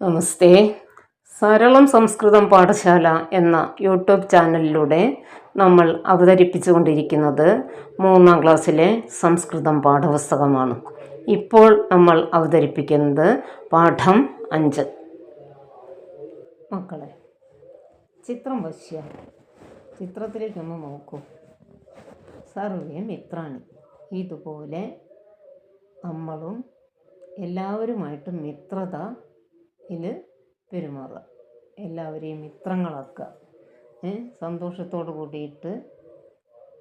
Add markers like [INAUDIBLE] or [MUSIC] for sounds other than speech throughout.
നമസ്തേ. സരളം സംസ്കൃതം പാഠശാല എന്ന യൂട്യൂബ് ചാനലിലൂടെ നമ്മൾ അവതരിപ്പിച്ചു കൊണ്ടിരിക്കുന്നത് മൂന്നാം ക്ലാസ്സിലെ സംസ്കൃതം പാഠപുസ്തകമാണ്. ഇപ്പോൾ നമ്മൾ അവതരിപ്പിക്കുന്നത് പാഠം അഞ്ച്. മക്കളെ ചിത്രം വശ്യ. ചിത്രത്തിലേക്കൊന്ന് നോക്കൂ. സർവേ മിത്രാണി. ഇതുപോലെ നമ്മളും എല്ലാവരുമായിട്ട് മിത്രത യിൽ പെരുമാറുക. എല്ലാവരെയും മിത്രങ്ങളാക്കുക. സന്തോഷത്തോട് കൂടിയിട്ട്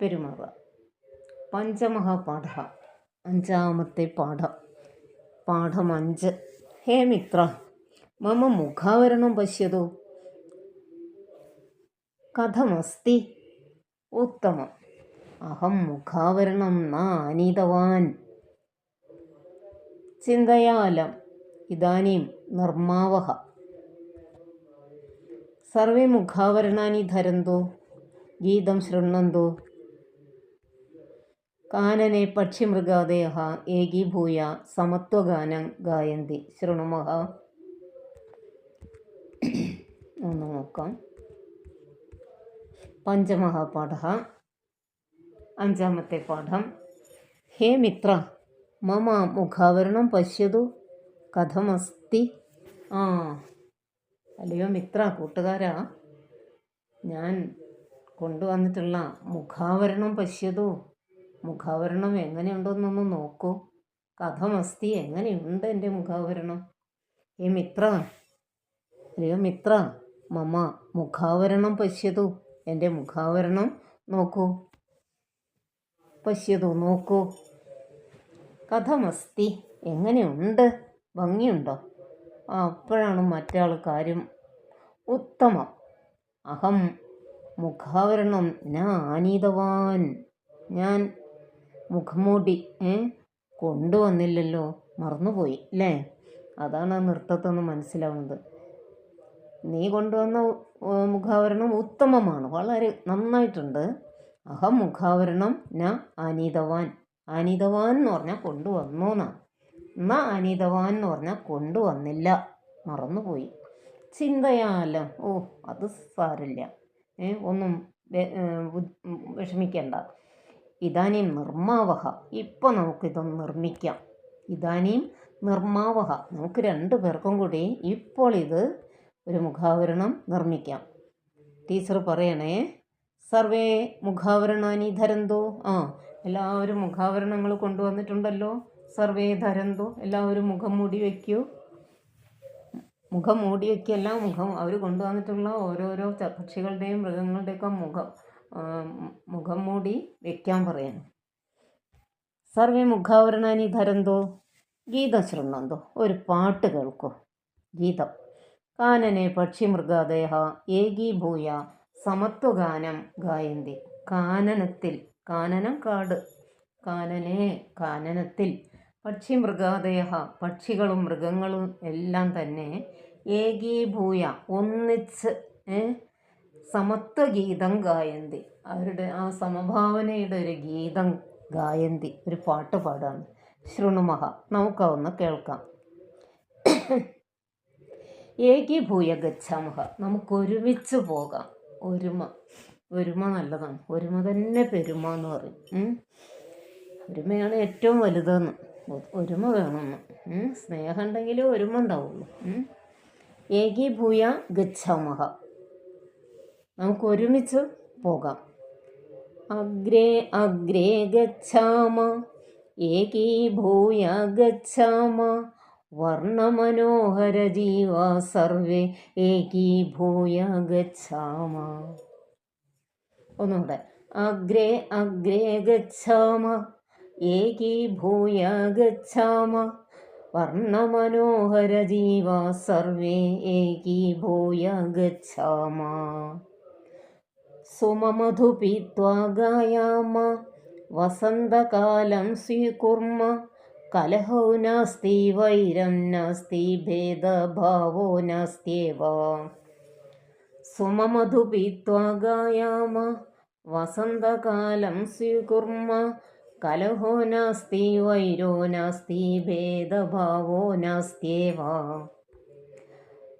പെരുമാറുക. പഞ്ചമഹാപാഠ. അഞ്ചാമത്തെ പാഠം. പാഠം അഞ്ച്. ഹേ മിത്ര മമ മുഖാവരണം പശ്യതു. കഥമസ്തി. ഉത്തമം. അഹം മുഖാവരണം നാനീതവാൻ. ചിന്തയാലം. ഇതാനീം നിർമാവഹ. സർവേ മുഖാവരണാനി ധരന്തോ ഗീതം ശൃണ്ണന്തോ. കാനനെ പക്ഷിമൃഗാദയ ഏകീഭൂയ സമത്വഗാനം ഗായന്തി ശൃണുമഹ. ഒന്ന് നോക്കാം. പഞ്ചമഹാപാഠ. അഞ്ചാമത്തെ പാഠം. ഹേ മിത്ര മമ മുഖാവരണം പശ്യതു. കഥമസ്തി. ആ അല്ലയോ മിത്ര കൂട്ടുകാരാ. ഞാൻ കൊണ്ടുവന്നിട്ടുള്ള മുഖാവരണം പശ്യതു? മുഖാവരണം എങ്ങനെയുണ്ടെന്നൊന്ന് നോക്കൂ. കഥമസ്തി എങ്ങനെയുണ്ട് എന്റെ മുഖാവരണം? ഏ മിത്ര. അല്ലയോ മിത്ര മമ്മ മുഖാവരണം പശ്യതു? എന്റെ മുഖാവരണം നോക്കൂ. പശ്യതു നോക്കൂ. കഥമസ്തി എങ്ങനെയുണ്ട്? ഭംഗിയുണ്ടോ? അപ്പോഴാണ് മറ്റാൾ കാര്യം ഉത്തമം. അഹം മുഖാവരണം ഞാൻ ആനീതവാൻ. ഞാൻ മുഖംമൂടി ഏ കൊണ്ടുവന്നില്ലല്ലോ മറന്നുപോയി അല്ലേ അതാണ് ആ നൃത്തത്തൊന്ന് മനസ്സിലാവുന്നത്. നീ കൊണ്ടുവന്ന മുഖാവരണം ഉത്തമമാണ്. വളരെ നന്നായിട്ടുണ്ട്. അഹം മുഖാവരണം ന ആനീതവാൻ. ആനീതവാൻ എന്ന് പറഞ്ഞാൽ കൊണ്ടുവന്നു എന്നാണ് ന അനിതവാൻ എന്ന് പറഞ്ഞാൽ കൊണ്ടുവന്നില്ല. മറന്നുപോയി. ചിന്തയാല. ഓ അത് സാരില്ല ഒന്നും വിഷമിക്കണ്ട. ഇതാനീം നിർമാവഹ ഇപ്പം നമുക്കിതൊന്ന് നിർമ്മിക്കാം. ഇതാനീം നിർമ്മാവഹ. നമുക്ക് രണ്ട് പേർക്കും കൂടി ഇപ്പോൾ ഇത് ഒരു മുഖാവരണം നിർമ്മിക്കാം. ടീച്ചർ പറയണേ സർവേ മുഖാവരണാനി ധരന്തോ? ആ എല്ലാവരും മുഖാവരണങ്ങൾ കൊണ്ടുവന്നിട്ടുണ്ടല്ലോ. സർവേ ധരന്തു. എല്ലാവരും മുഖം മൂടി വയ്ക്കൂ. മുഖം മൂടി വയ്ക്കല്ല മുഖം അവർ കൊണ്ടുവന്നിട്ടുള്ള ഓരോരോ പക്ഷികളുടെയും മൃഗങ്ങളുടെയൊക്കെ മുഖം മുഖം മൂടി വയ്ക്കാൻ പറയുന്നു സർവേ മുഖാവരണാനി ധരന്തോ. ഗീതം ശൃണ്ണന്തോ ഒരു പാട്ട് കേൾക്കൂ. ഗീതം. കാനനെ പക്ഷിമൃഗാദേഹ ഏകീഭൂയ സമത്വഗാനം ഗായന്തി. കാനനത്തിൽ കാനനം കാട്. കാനനെ കാനനത്തിൽ പക്ഷിമൃഗാദയ പക്ഷികളും മൃഗങ്ങളും എല്ലാം തന്നെ ഏകീഭൂയ ഒന്നിച്ച് സമത്വ ഗീതം ഗായന്തി. അവരുടെ ആ സമഭാവനയുടെ ഒരു ഗീതം ഗായന്തി ഒരു പാട്ട് പാടാണ്. ശൃണുമഹ നമുക്കതൊന്ന് കേൾക്കാം. ഏകീഭൂയ ഗച്ഛാമഹ നമുക്കൊരുമിച്ച് പോകാം. ഒരുമ ഒരുമ നല്ലതാണ്. ഒരുമ തന്നെ പെരുമ എന്ന് പറയും ഒരുമയാണ് ഏറ്റവും വലുതെന്ന്. ഒരുമ വേണമെന്ന് സ്നേഹം ഉണ്ടെങ്കിൽ ഒരുമ ഉണ്ടാവുള്ളൂ ഏകീഭൂയ ഗച്ഛമഹ. നമുക്ക് ഒരുമിച്ച് പോകാം. അഗ്രേ അഗ്രേ ഗച്ഛാമ. ഏകീഭൂയ ഗച്ഛാമ. വർണമനോഹര ജീവ സർവേ. ഏകീഭൂയ ഗച്ഛാമ. ഒന്നുകൂടെ. അഗ്രേ അഗ്രേ ഗച്ഛാമ. ഏകീഭൂയ ഗച്ഛാമ വർണമനോഹരജീവ സർവേ ഏകീഭൂയ ഗച്ഛാമ സുമമധു പീത്വാ ഗായാമ. വസന്തകാലം സ്വീകുർമ്മ. കലഹോ നാസ്തി വൈരം നാസ്തി ഭേദഭാവോ നാസ്ത്യവ. സുമമധു പീത്വാ ഗായാമ. വസന്തകാലം സ്വീകുർമ്മ. കലഹോ നാസ്തി വൈരോ നാസ്തി ഭേദഭാവോ സ്വപ്നം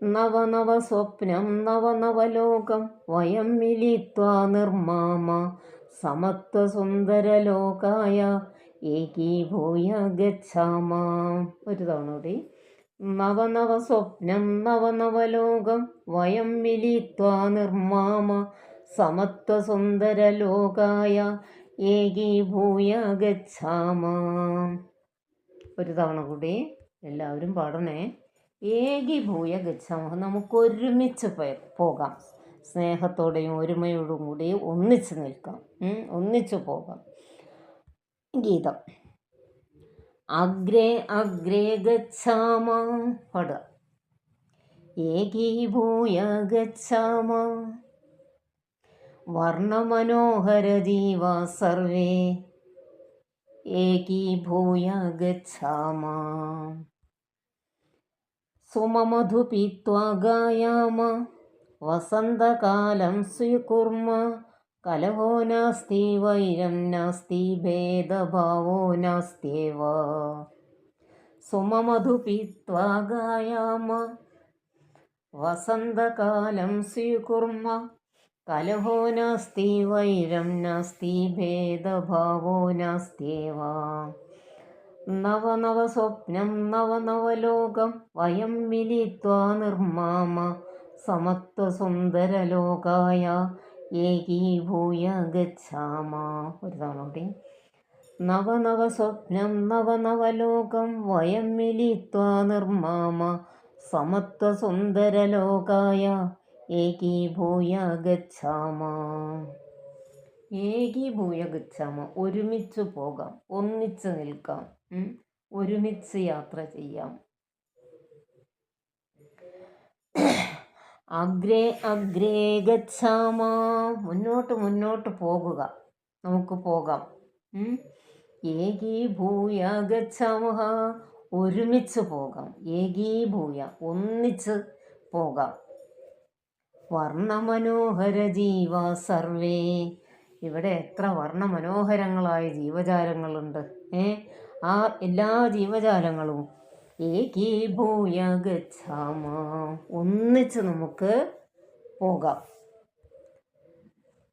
നവനവസ്വപ്നം നവനവലോകം വയം മിലിത്വാ നിർമാമ. സമത്വസുന്ദരലോകായ ഏകീഭൂയ ഗച്ഛാമ. ഒരു തവണ കൂടി. നവനവ നവനവസ്വപ്നം നവനവലോകം വയം മിലിത്വാ നിർമാമ. സമത്വസുന്ദരലോകായ ഏകീഭൂയ ഗച്ഛാമ ഒരു തവണ കൂടി എല്ലാവരും പാടണേ. ഏകീഭൂയ ഗച്ഛാമ നമുക്ക് ഒരുമിച്ച് പോ- പോകാം. സ്നേഹത്തോടെയും ഒരുമയോടും കൂടി ഒന്നിച്ച് നിൽക്കാം. ഒന്നിച്ച് പോകാം. ഗീതം. അഗ്രേ അഗ്രേ ഗച്ഛാമ. പാടുക. ഏകീഭൂയ ഗച്ഛാമ വർണമനോഹരജീവ സർവേ ഏകീഭൂയ ഗച്ഛാമ സുമമധു പീത്വാഗായാമ വസന്തകാലം സ്വീകുർമ്മ കലഹോ നാസ്തി വൈരം നാസ്തി ഭേദഭാവോ നാസ്തിവ സുമമധു പീത്വാഗായാമ വസന്തകാലം സ്വീകുർമ്മ കലഹോ നാസ്തി വൈരം നാസ്തി ഭേദഭാവോ നാസ്തിവ നവനവസ്വപ്നം നവനവലോകം വയം മിലിത്വാ നിർമാമ സമത്വസുന്ദരലോകായ ഏകീഭൂയ ഗച്ഛാമ. ഒരു തവണ കൂടി. നവനവസ്വപ്നം നവനവലോകം വയം മിലിത്വാ നിർമാമ സമത്വസുന്ദരലോകായ ഏകീഭൂയ ഗച്ഛാമ ഏകീഭൂയ ഗച്ഛാമ ഒരുമിച്ച് പോകാം ഒന്നിച്ച് നിൽക്കാം ഒരുമിച്ച് യാത്ര ചെയ്യാം. അഗ്രേ അഗ്രേ ഗച്ഛാമ. മുന്നോട്ട് മുന്നോട്ട് പോകുക. നമുക്ക് പോകാം. ഏകീഭൂയ ഗച്ഛാമ ഒരുമിച്ച് പോകാം. ഏകീഭൂയ ഒന്നിച്ച് പോകാം. വർണമനോഹര ജീവ സർവേ. ഇവിടെ എത്ര വർണമനോഹരങ്ങളായ ജീവജാലങ്ങളുണ്ട് ഏ? ആ എല്ലാ ജീവജാലങ്ങളും ഏകീഭൂയ ഗച്ഛാമ ഒന്നിച്ച് നമുക്ക് പോകാം.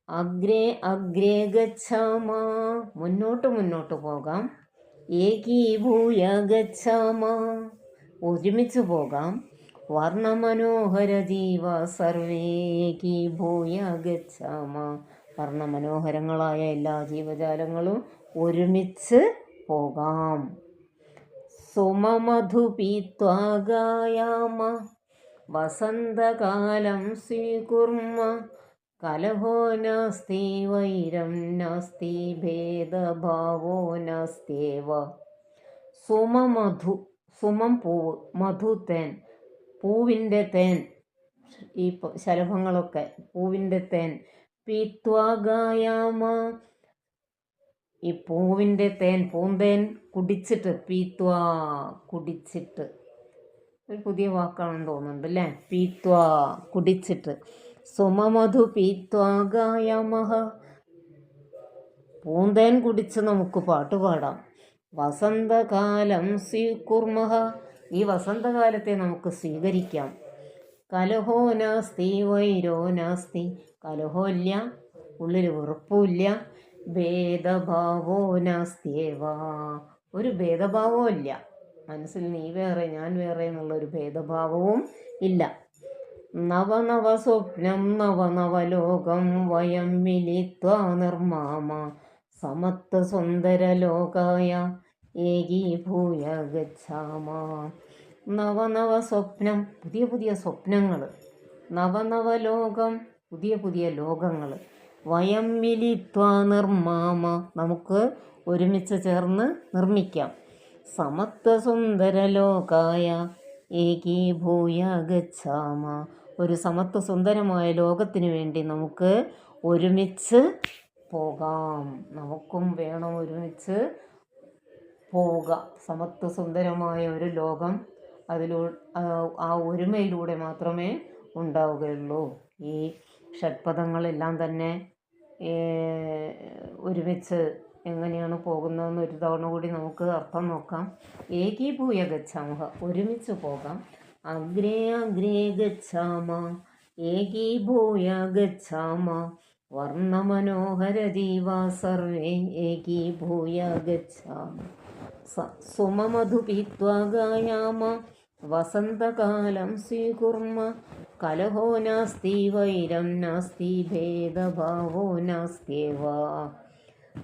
അഗ്രേ അഗ്രേ ഗച്ഛാമ. മുന്നോട്ട് മുന്നോട്ട് പോകാം. ഏകീഭൂയ ഗച്ഛാമ ഒരുമിച്ച് പോകാം. വർണമനോഹര ജീവ സർവേകീഭൂയ ഗച്ഛാമ വർണമനോഹരങ്ങളായ എല്ലാ ജീവജാലങ്ങളും ഒരുമിച്ച് പോകാം. സുമമധു പീത്വാ ഗായാമ വസന്തകാലം സ്വീകുർമ്മ. കലഹോ നാസ്തി വൈരം നാസ്തി ഭേദഭാവോ നാസ്തേവ. സുമമധു സുമം പൂവ് മധു തേൻ പൂവിന്റെ തേൻ. ഈ ശലഭങ്ങളൊക്കെ. പൂവിന്റെ തേൻ. പീത്വാഗായാമ ഈ പൂവിന്റെ തേൻ പൂന്തേൻ കുടിച്ചിട്ട് പീത്വാ കുടിച്ചിട്ട്. ഒരു പുതിയ വാക്കാണെന്ന് തോന്നുന്നുണ്ട് അല്ലേ? പീത്വാ കുടിച്ചിട്ട്. സുമമധു പീത്വാഗായാമ പൂന്തേൻ കുടിച്ച് നമുക്ക് പാട്ട് പാടാം. വസന്തകാലം സ്വീകുർമഹ ഈ വസന്തകാലത്തെ നമുക്ക് സ്വീകരിക്കാം. കലഹോ നാസ്തി വൈരോ നാസ്തി. കലഹോ ഇല്ല ഉള്ളിൽ വെറുപ്പുമില്ല ഭേദഭാവോ നാസ്തിയേവാ. ഒരു ഭേദഭാവവും ഇല്ല. മനസ്സിൽ നീ വേറെ ഞാൻ വേറെ എന്നുള്ള ഒരു ഭേദഭാവവും ഇല്ല. നവനവ സ്വപ്നം നവനവലോകം വയം മിലിത്വ നിർമാമ. സമത്വസുന്ദരലോകായ ഏകീഭൂയ ഗച്ഛാമ. നവനവ സ്വപ്നം പുതിയ പുതിയ സ്വപ്നങ്ങൾ നവനവ ലോകം പുതിയ പുതിയ ലോകങ്ങൾ വയം മിലിത്വാ നിർമാമ നമുക്ക് ഒരുമിച്ച് ചേർന്ന് നിർമ്മിക്കാം. സമത്വസുന്ദരലോകായ ഏകീഭൂയ ഗച്ഛാമ ഒരു സമത്വസുന്ദരമായ ലോകത്തിന് വേണ്ടി നമുക്ക് ഒരുമിച്ച് പോകാം. നമുക്കും വേണം ഒരുമിച്ച് പോവുക സമത്വസുന്ദരമായ ഒരു ലോകം അതിലൂ ആ- ഒരുമയിലൂടെ മാത്രമേ ഉണ്ടാവുകയുള്ളൂ. ഈ ഷഡ്പദങ്ങളെല്ലാം തന്നെ ഒരുമിച്ച് എങ്ങനെയാണ് പോകുന്നതെന്ന് ഒരു തവണ കൂടി നമുക്ക് അർത്ഥം നോക്കാം. ഏകീഭൂയ ഗച്ഛാമഹ ഒരുമിച്ച് പോകാം. അഗ്രേ അഗ്രേ ഗച്ഛാമ ഏകീഭൂയ ഗച്ഛാമ വർണമനോഹരജീവ സർവേ ഏകീഭൂയ ഗച്ഛാമ. സുമമധു പീത്വാ ഗായാമ വസന്തകാലം സ്വീകുർമ്മ കലഹോ നാസ്തി വൈരം നാസ്തി ഭേദഭാവോ നാസ്ത്യവ.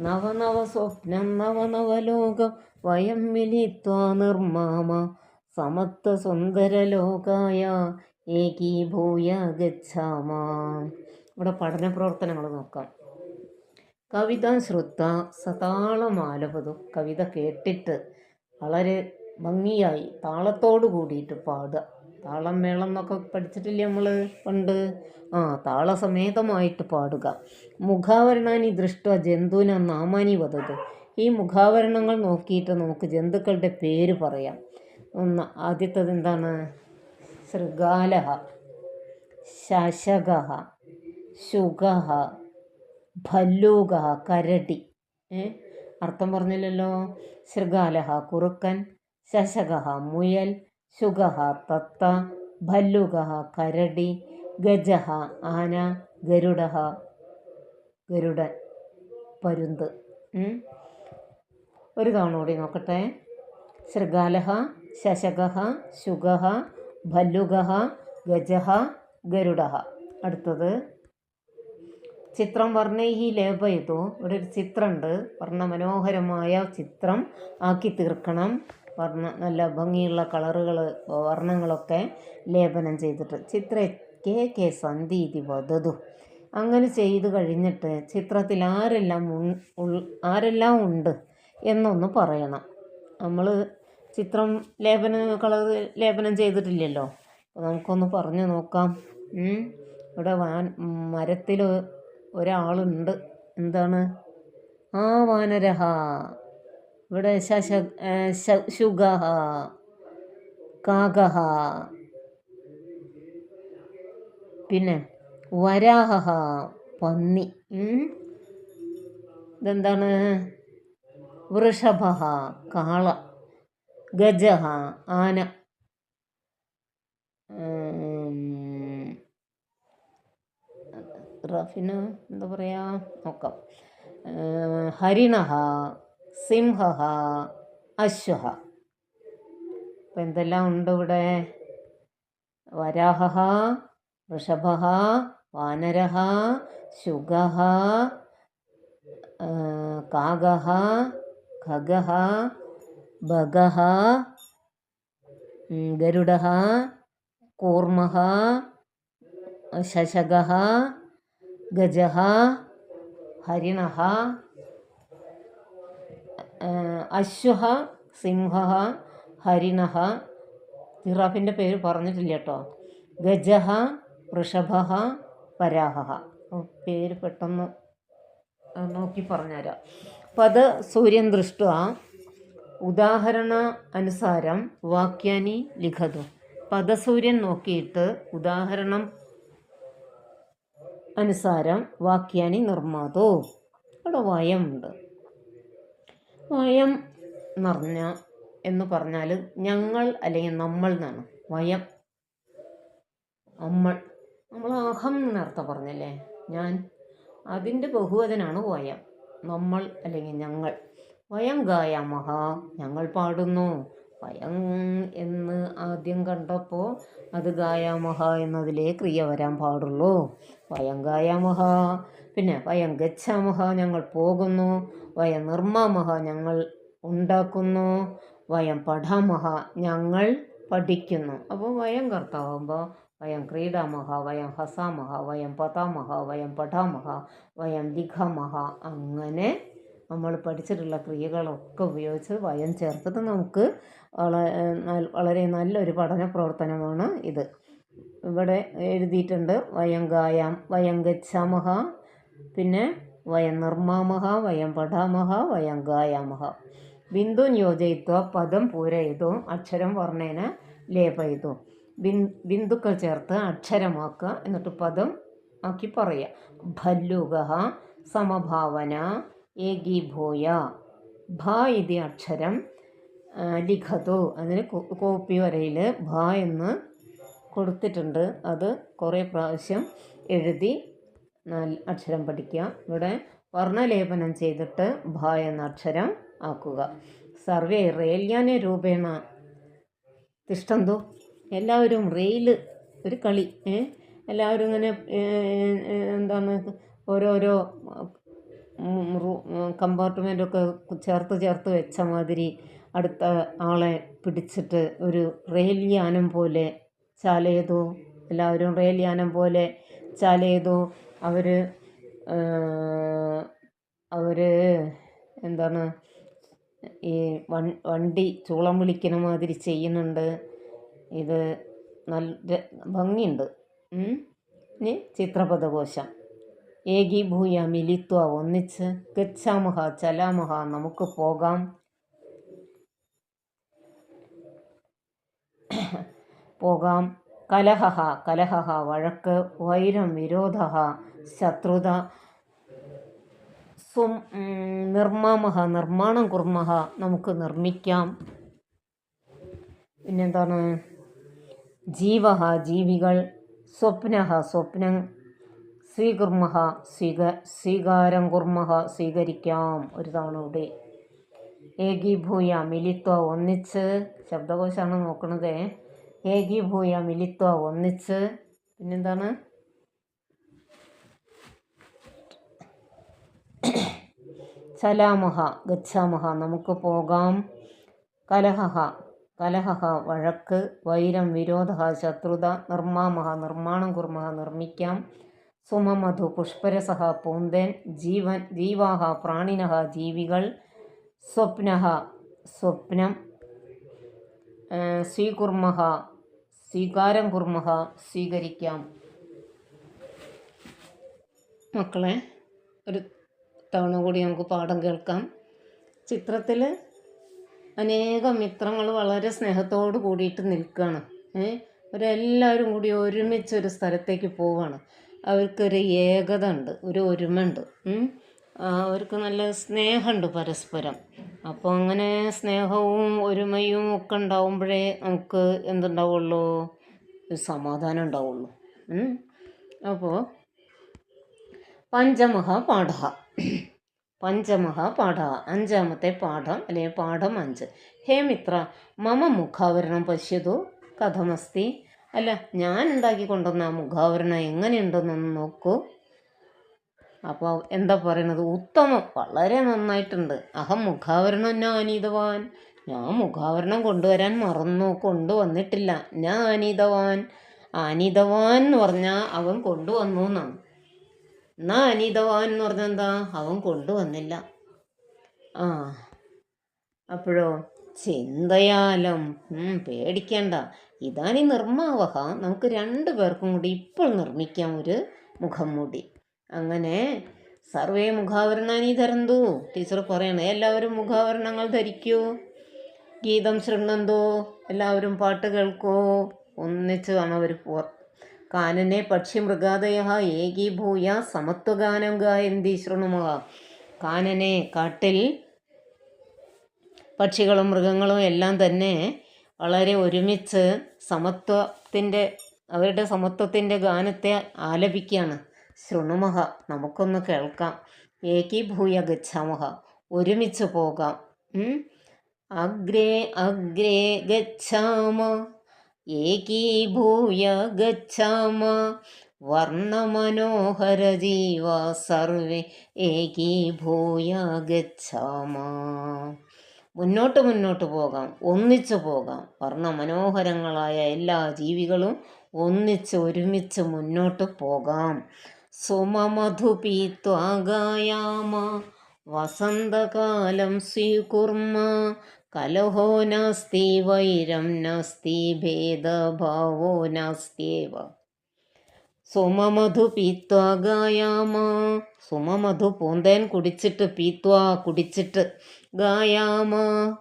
നവനവസ്വപ്നം നവനവലോകം വയം മിലിത്വാ നിർമാമ സമത്വസുന്ദരലോകായ ഏകീഭൂയ ഗച്ഛാമ. ഇവിടെ പഠന പ്രവർത്തനങ്ങൾ നോക്കാം. കവിത ശ്രുത്ത സതാളമാലപതും കവിത കേട്ടിട്ട് വളരെ ഭംഗിയായി താളത്തോട് കൂടിയിട്ട് പാടുക. താളം മേളം എന്നൊക്കെ പഠിച്ചിട്ടില്ലേ നമ്മൾ പണ്ട്? ആ താളസമേതമായിട്ട് പാടുക. മുഖാവരണാനി ദൃഷ്ട ജന്തുവിന നാമാനി വധത് ഈ മുഖാവരണങ്ങൾ നോക്കിയിട്ട് നമുക്ക് ജന്തുക്കളുടെ പേര് പറയാം. ഒന്ന് ആദ്യത്തത് എന്താണ്? ശൃഗാലഹ ശശക ശുഗ ഭല്ലൂക കരടി. അർത്ഥം പറഞ്ഞില്ലല്ലോ. ശൃഗാലഹ കുറുക്കൻ. ശശക മുയൽ. ശുഗഹ തത്ത. ഭല്ലുക കരടി. ഗജഹ ആന. ഗരുഡ ഗരുഡൻ. പരുന്ത്. ഒരു തവണ കൂടി നോക്കട്ടെ. ശൃഗാലഹ ശശക ശുഗഹ ഭല്ലുക ഗജഹ ഗരുഡ അടുത്തത്. ചിത്രം വർണൈഹി ലേപയതു. ഇവിടെ ഒരു ചിത്രമുണ്ട് വർണമനോഹരമായ ചിത്രം ആക്കി തീർക്കണം. വർണ നല്ല ഭംഗിയുള്ള കളറുകൾ വർണങ്ങളൊക്കെ ലേപനം ചെയ്തിട്ട് ചിത്ര കെ കെ സന്ധി ഇതി വധതു. അങ്ങനെ ചെയ്തു കഴിഞ്ഞിട്ട് ചിത്രത്തിൽ ആരെല്ലാം ആരെല്ലാം ഉണ്ട് എന്നൊന്ന് പറയണം. നമ്മൾ ചിത്രം ലേപന കളർ ലേപനം ചെയ്തിട്ടില്ലല്ലോ. അപ്പോൾ നമുക്കൊന്ന് പറഞ്ഞു നോക്കാം. ഇവിടെ വാൻ മരത്തിൽ ഒരാളുണ്ട്. എന്താണ്? ആ വാനരഹ. ഇവിടെ ശശ ശുഗഹ കാകഹ പിന്നെ വരാഹ പന്നി. ഇതെന്താണ്? വൃഷഭ കാള. ഗജഹ ആന. ഉം. റഫിന് എന്താ പറയുക നോക്കാം ഹരിണഹ സിംഹ അശ്വഹ അപ്പം എന്തെല്ലാം ഉണ്ട് ഇവിടെ വരാഹ വൃഷഭ വാനര ശുഗ കാക ഖഗ ഭഗ ഗരുഡ കൂർമ ശശക ഗജ ഹരിണ അശ്വ സിംഹ ഹരിണ ജിറാഫിന്റെ പേര് പറഞ്ഞിട്ടില്ല കേട്ടോ. ഗജ വൃഷഭ പരാഹ പേര് പെട്ടെന്ന് നോക്കി പറഞ്ഞുതരാം. പദ സൂര്യൻ ദൃഷ്ട ഉദാഹരണ അനുസാരം വാക്യാനി ലിഖതു. പദസൂര്യൻ നോക്കിയിട്ട് ഉദാഹരണം അനുസാരം വാക്യാനി നിർമ്മാതോ വയം ഉണ്ട്. വയം നിറഞ്ഞ എന്ന് പറഞ്ഞാൽ ഞങ്ങൾ അല്ലെങ്കിൽ നമ്മൾ എന്നാണ്. വയം. നമ്മൾ. നമ്മൾ അഹം നേരത്തെ പറഞ്ഞല്ലേ? ഞാൻ അതിന്റെ ബഹുവചനാണ് വയം. നമ്മൾ അല്ലെങ്കിൽ ഞങ്ങൾ. വയം ഗായാമഹ. ഞങ്ങൾ പാടുന്നു. വയം എന്ന് ആദ്യം കണ്ടപ്പോൾ അത് ഗായാമഹ എന്നതിലേ ക്രിയ വരാൻ പാടുള്ളൂ. വയം ഗായാമഹ പിന്നെ വയം ഗച്ഛാമഹ ഞങ്ങൾ പോകുന്നു. വയം നിർമ്മാമഹ ഞങ്ങൾ ഉണ്ടാക്കുന്നു. വയം പഠാമഹ ഞങ്ങൾ പഠിക്കുന്നു. അപ്പോൾ വയം കർത്താവുമ്പോൾ വയം ക്രീഡാമഹ വയം ഹസാമഹ വയം പതാമഹ വയം പഠാമഹ വയം ലിഖാമഹ അങ്ങനെ നമ്മൾ പഠിച്ചിട്ടുള്ള ക്രിയകളൊക്കെ ഉപയോഗിച്ച് വയം ചേർത്തിട്ട് നമുക്ക് വളരെ നല്ലൊരു പഠന പ്രവർത്തനമാണ് ഇത്. ഇവിടെ എഴുതിയിട്ടുണ്ട് വയം ഗായാം വയം ഗച്ഛാമഹ പിന്നെ വയം നിർമ്മാമഹ വയം പഠാമഹ വയം ഗായാമഹ ബിന്ദു യോജയിത്വ പദം പൂരയിതു അക്ഷരം വർണേന ലേപയിതു ബിൻ ബിന്ദുക്കൾ ചേർത്ത് അക്ഷരമാക്കുക എന്നിട്ട് പദം ആക്കി പറയുക. ഭല്ലുക സമഭാവന ഏകീഭൂയ ഭ ഇതി അക്ഷരം ലിഖതു അതിന് കോപ്പി വരയിൽ ഭ എന്ന് കൊടുത്തിട്ടുണ്ട്. അത് കുറേ പ്രാവശ്യം എഴുതി നാല് അക്ഷരം പഠിക്കുക. ഇവിടെ വർണലേപനം ചെയ്തിട്ട് ഭ എന്ന അക്ഷരം ആക്കുക. സർവേ റെയിൽയാന രൂപേണ. തിഷ്ടന്തു എല്ലാവരും റെയിൽ ഒരു കളി എല്ലാവരും ഇങ്ങനെ എന്താണ് ഓരോരോ കമ്പാർട്ട്മെന്റൊക്കെ ചേർത്ത് ചേർത്ത് വെച്ച മാതിരി അടുത്ത ആളെ പിടിച്ചിട്ട് ഒരു റെയിൽയാനം പോലെ ചാലേതു എല്ലാവരും റെയിൽയാനം പോലെ ചാലേതു അവർ അവർ എന്താണ് ഈ വണ്ടി ചൂളം വിളിക്കുന്ന മാതിരി ചെയ്യുന്നുണ്ട്. ഇത് നല്ല ഭംഗിയുണ്ട്. ഇനി ചിത്രപദകോശം ഏകീഭൂയ മിലിത്വ ഒന്നിച്ച് ഗച്ഛാമഹ ചലാമഹ നമുക്ക് പോകാം. പോകാം. കലഹ കലഹ വഴക്ക് വൈരം വിരോധ ശത്രുത സും നിർമ്മാമഹ നിർമ്മാണം കുർമ്മഹ നമുക്ക് നിർമ്മിക്കാം. പിന്നെന്താണ്? ജീവ ജീവികൾ സ്വപ്ന സ്വപ്നം സ്വീകുർമ്മഹ സ്വീക സ്വീകാരം കുർമ്മഹ സ്വീകരിക്കാം. ഒരു തവണ കൂടി. ഏകീഭൂയ മിലിത്വ ഒന്നിച്ച്. ശബ്ദകോശമാണ് നോക്കണത്. ഏകീഭൂയ മിലിത്വ ഒന്നിച്ച്. പിന്നെന്താണ്? ചലാമഹ ഗച്ഛാമഹ നമുക്ക് പോകാം. കലഹ കലഹ വഴക്ക് വൈരം വിരോധ ശത്രുത നിർമ്മാമഹ നിർമ്മാണം കുർമഹ നിർമ്മിക്കാം. സുമമധു പുഷ്പരസഹ പൂന്തേൻ ജീവൻ ജീവാഹ പ്രാണിനഹ ജീവികൾ സ്വപ്നഹ സ്വപ്നം ആ, സ്വീകുർമ്മഹ സ്വീകാരം കുർമുഹ സ്വീകരിക്കാം. മക്കളെ ഒരു തവണ കൂടി നമുക്ക് പാഠം കേൾക്കാം. ചിത്രത്തിൽ അനേകം മിത്രങ്ങൾ വളരെ സ്നേഹത്തോട് കൂടിയിട്ട് നിൽക്കുകയാണ് ഏ അവരെല്ലാവരും കൂടി ഒരുമിച്ച് ഒരു സ്ഥലത്തേക്ക് പോവുകയാണ് അവർക്കൊരു ഏകത ഉണ്ട് ഒരു ഒരുമ ഉണ്ട് അവർക്ക് നല്ല സ്നേഹമുണ്ട് പരസ്പരം. അപ്പോൾ അങ്ങനെ സ്നേഹവും ഒരുമയും ഒക്കെ ഉണ്ടാവുമ്പോഴേ നമുക്ക് എന്തുണ്ടാവുള്ളൂ? സമാധാനം ഉണ്ടാവുള്ളൂ. അപ്പോൾ പഞ്ചമഹ പാഠ. പഞ്ചമഹ അഞ്ചാമത്തെ പാഠം അല്ലെങ്കിൽ പാഠം അഞ്ച്. ഹേ മിത്ര മമ മുഖാവരണം പശ്യതു. കഥമസ്തി. അല്ല ഞാൻ ഉണ്ടാക്കി കൊണ്ടുവന്ന ആ മുഖാവരണം എങ്ങനെയുണ്ടെന്നൊന്ന് നോക്കൂ. അപ്പോൾ എന്താ പറയണത്? ഉത്തമം. വളരെ നന്നായിട്ടുണ്ട്. അഹം മുഖാവരണം ഞാനീതവാൻ ഞാൻ മുഖാവരണം കൊണ്ടുവരാൻ മറന്നു കൊണ്ടുവന്നിട്ടില്ല. ഞാൻ ആനീതവാൻ ആനീതവാൻ എന്ന് പറഞ്ഞാൽ അവൻ കൊണ്ടുവന്നു എന്നാണ്. എന്നാ അനീതവാൻ എന്ന് പറഞ്ഞാൽ എന്താ? അവൻ കൊണ്ടുവന്നില്ല. ആ അപ്പോഴോ? ചിന്തയാലം. പേടിക്കേണ്ട. ഇതാണ് ഈ നിർമ്മാവഹ. നമുക്ക് രണ്ടു പേർക്കും കൂടി ഇപ്പോൾ നിർമ്മിക്കാം ഒരു മുഖം മൂടി അങ്ങനെ സർവേ മുഖാവരണാനി ധരന്തു. ടീച്ചർ പറയണേ എല്ലാവരും മുഖാവരണങ്ങൾ ധരിക്കൂ. ഗീതം ശൃണ്ണന്തോ എല്ലാവരും പാട്ട് കേൾക്കൂ. ഒന്നിച്ച് വേണം അവർ പോർ കാനനെ പക്ഷി മൃഗാദയ ഏകീഭൂയ സമത്വഗാനം ഗായന്തി ശൃണുമഹ. കാനനെ കാട്ടിൽ പക്ഷികളും മൃഗങ്ങളും എല്ലാം തന്നെ വളരെ ഒരുമിച്ച് സമത്വത്തിന്റെ അവരുടെ സമത്വത്തിന്റെ ഗാനത്തെ ആലപിക്കുകയാണ് ശൃണുമഹ നമുക്കൊന്ന് കേൾക്കാം. ഏകീഭൂയ ഗച്ഛാമഹ ഒരുമിച്ച് പോകാം? അഗ്രേ അഗ്രേ ഗച്ഛാമ ഏകീഭൂയ ഗച്ഛാമ വർണമനോഹര ജീവ സർവേ ഏകീഭൂയ ഗച്ഛാമ. മുന്നോട്ട് മുന്നോട്ട് പോകാം ഒന്നിച്ചു പോകാം. വർണമനോഹരങ്ങളായ എല്ലാ ജീവികളും ഒന്നിച്ച് ഒരുമിച്ച് മുന്നോട്ട് പോകാം. സുമമധുപീത്വാഗായാമ. വസന്തകാലം സ്വീകുർമ്മ. കലഹോ നാസ്തി വൈരം നാസ്തി ഭേദഭാവോ നാസ്ത്യേവ. സുമമധു പീത്വാ ഗായാമ സുമമധു പൂന്തേൻ കുടിച്ചിട്ട് പീത്വാ കുടിച്ചിട്ട് ഗായാമ.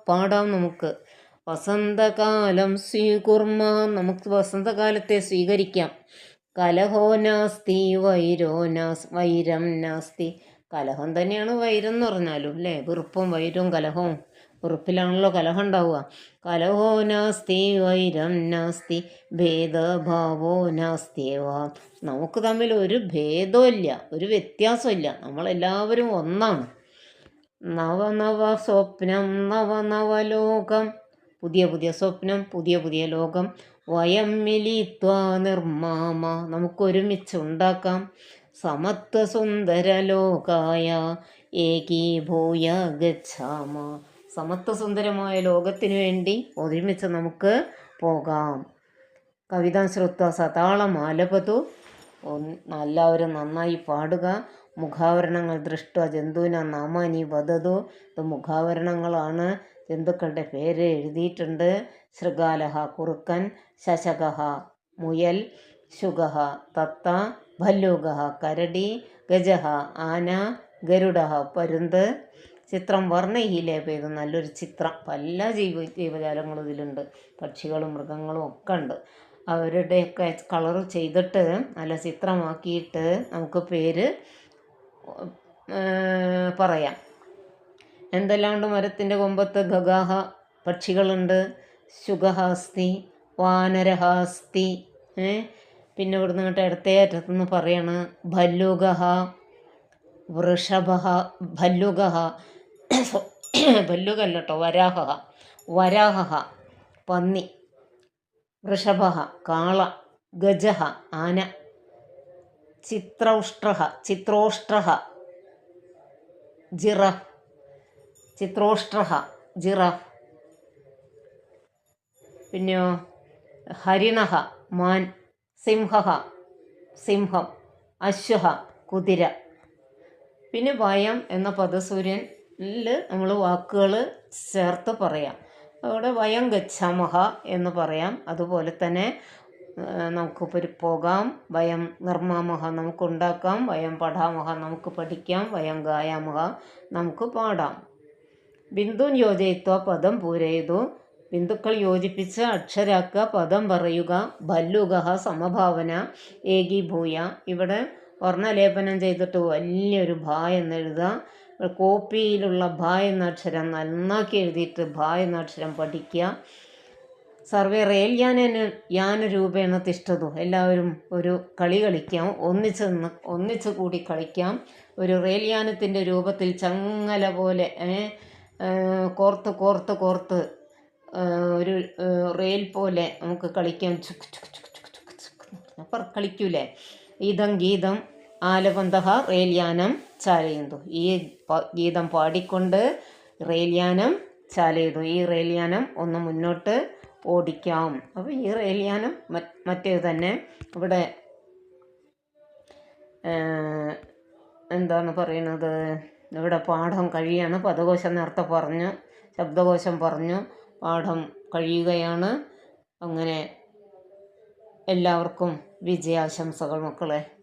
പാടാം നമുക്ക്. വസന്തകാലം സ്വീകുർമ്മ. നമുക്ക് വസന്തകാലത്തെ സ്വീകരിക്കാം. കലഹോ നാസ്തി വൈരോ നാസ് വൈരം നാസ്തി. കലഹം തന്നെയാണ് വൈരം എന്ന് പറഞ്ഞാലും അല്ലേ? വെറുപ്പും വൈരവും കലഹവും. വെറുപ്പിലാണല്ലോ കലഹം ഉണ്ടാവുക. കലഹോ നാസ്തി വൈരം നാസ്തി ഭേദഭാവോ നാസ്തിയവ. നമുക്ക് തമ്മിൽ ഒരു ഭേദമില്ല ഒരു വ്യത്യാസമില്ല നമ്മളെല്ലാവരും ഒന്നാണ്. നവനവ സ്വപ്നം നവനവലോകം പുതിയ പുതിയ സ്വപ്നം പുതിയ പുതിയ ലോകം. വയം മിലിത്വ നിർമാമ നമുക്കൊരുമിച്ച് ഉണ്ടാക്കാം. സമത്വ സുന്ദര ലോകായ ഏകീഭൂയ ഗച്ഛാമ സമത്വ സുന്ദരമായ ലോകത്തിനു വേണ്ടി ഒരുമിച്ച് നമുക്ക് പോകാം. കവിത ശ്രുത്വ സതാളം ആലപതു എല്ലാവരും നന്നായി പാടുക. മുഖാവരണങ്ങൾ ദൃഷ്ട ജന്തുവിന നാമാനി വധതു ഇത് മുഖാവരണങ്ങളാണ്. ജന്തുക്കളുടെ പേര് എഴുതിയിട്ടുണ്ട്. ശൃഗാലഹ കുറുക്കൻ ശശകഹ മുയൽ ശുഗഹ തത്ത ഭല്ലൂകഹ കരടി ഗജഹ ആന ഗരുഡഹ പരുന്ത്. ചിത്രം വർണഹീലേപ ഇത് നല്ലൊരു ചിത്രം. പല ജീവ ജീവജാലങ്ങളും ഇതിലുണ്ട്. പക്ഷികളും മൃഗങ്ങളും ഒക്കെ ഉണ്ട്. അവരുടെയൊക്കെ കളർ ചെയ്തിട്ട് നല്ല ചിത്രമാക്കിയിട്ട് നമുക്ക് പേര് പറയാം. എന്തല്ലാണ്ട് മരത്തിന്റെ കൊമ്പത്ത് ഗഗാഹ പക്ഷികളുണ്ട്. ശുഗഹാസ്തി വാനരഹാസ്തി ഏ? പിന്നെ ഇവിടുന്ന് ഇങ്ങോട്ട് ഇടത്തേ അറ്റത്തുനിന്ന് പറയാണ് ഭല്ലുഗഹ വൃഷഭ ഭല്ലുഗഹ ഭല്ലുകല്ല [COUGHS] കേട്ടോ വരാഹ വരാഹ പന്നി വൃഷഭ കാള ഗജഹ ആന ചിത്രൗഷ്ട്ര ചിത്രോഷ്ട്ര ജിറഫ് ചിത്രോഷ്ട്ര ജിറാഫ് പിന്നെയോ ഹരിണഹ മാൻ സിംഹ സിംഹം അശ്വഹ കുതിര. പിന്നെ വയം എന്ന പദസൂര്യനിൽ നമ്മൾ വാക്കുകൾ ചേർത്ത് പറയാം. അവിടെ വയം ഗച്ഛാമഹ എന്ന് പറയാം. അതുപോലെ തന്നെ നമുക്ക് പോകാം. വയം നിർമ്മാമഹ നമുക്ക് ഉണ്ടാക്കാം. വയം പഠാമഹ നമുക്ക് പഠിക്കാം. വയം ഗായാമഹ നമുക്ക് പാടാം. ബിന്ദു യോജയിത്വ പദം പൂരയിതു. ബിന്ദുക്കൾ യോജിപ്പിച്ച് അക്ഷരാക്ക പദം പറയുക ഭല്ലുകഹ സമഭാവന ഏകീഭൂയ. ഇവിടെ വർണലേപനം ചെയ്തിട്ട് വലിയൊരു ഭ എന്നെഴുതുക കോപ്പിയിലുള്ള ഭ എന്ന അക്ഷരം നന്നാക്കി എഴുതിയിട്ട് ഭ എന്ന അക്ഷരം പഠിക്കുക. സർവേ റേൽ യാനന് രൂപേണ തിഷ്ടതു എല്ലാവരും ഒരു കളി കളിക്കാം. ഒന്നിച്ച് നിന്ന് ഒന്നിച്ച് കൂടി കളിക്കാം. ഒരു റേൽ യാനത്തിന്റെ രൂപത്തിൽ ചങ്ങല പോലെ കോർത്ത് കോർത്ത് കോർത്ത് ഒരു റെയിൽ പോലെ നമുക്ക് കളിക്കാം ചുക്ക് ചുക്ക് ചുക്ക് ചുക്ക് ചുക്ക് ചുക്ക് അപ്പം കളിക്കൂലേ? ഈതം ഗീതം ആലപന്തഹ റെയിൽയാനം ചാലയുന്നു ഈ ഗീതം പാടിക്കൊണ്ട് റെയിൽയാനം ചാലയുന്നു. ഈ റെയിൽയാനം ഒന്ന് മുന്നോട്ട് ഓടിക്കാം. അപ്പോൾ ഈ റെയിൽയാനം മറ്റേത് തന്നെ ഇവിടെ എന്താണ് പറയുന്നത് ഇവിടെ പാഠം കഴിയാണ്. പദകോശം നേരത്തെ പറഞ്ഞു ശബ്ദകോശം പറഞ്ഞു. പാഠം കഴിയുകയാണ്. അങ്ങനെ എല്ലാവർക്കും വിജയാശംസകൾ മക്കളെ.